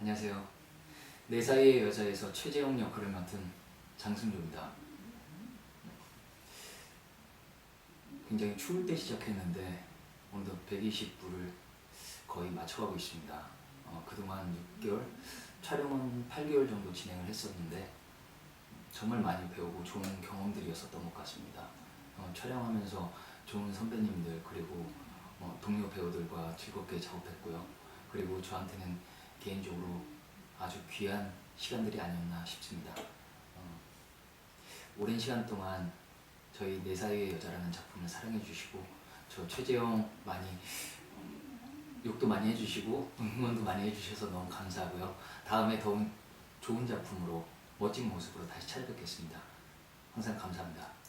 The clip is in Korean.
안녕하세요. 내 사이의 여자에서 최재형 역할을 맡은 장승조입니다. 굉장히 추울 때 시작했는데 오늘도 120부를 거의 맞춰가고 있습니다. 어, 그동안 6개월, 촬영은 8개월 정도 진행을 했었는데 정말 많이 배우고 좋은 경험들이었었던 것 같습니다. 어, 촬영하면서 좋은 선배님들 그리고 어, 동료 배우들과 즐겁게 작업했고요. 그리고 저한테는 개인적으로 아주 귀한 시간들이 아니었나 싶습니다. 어, 오랜 시간 동안 저희 내 사이의 여자라는 작품을 사랑해 주시고 저 최재형 많이 음, 욕도 많이 해주시고 응원도 많이 해주셔서 너무 감사하고요. 다음에 더욱 좋은 작품으로 멋진 모습으로 다시 찾아뵙겠습니다. 항상 감사합니다.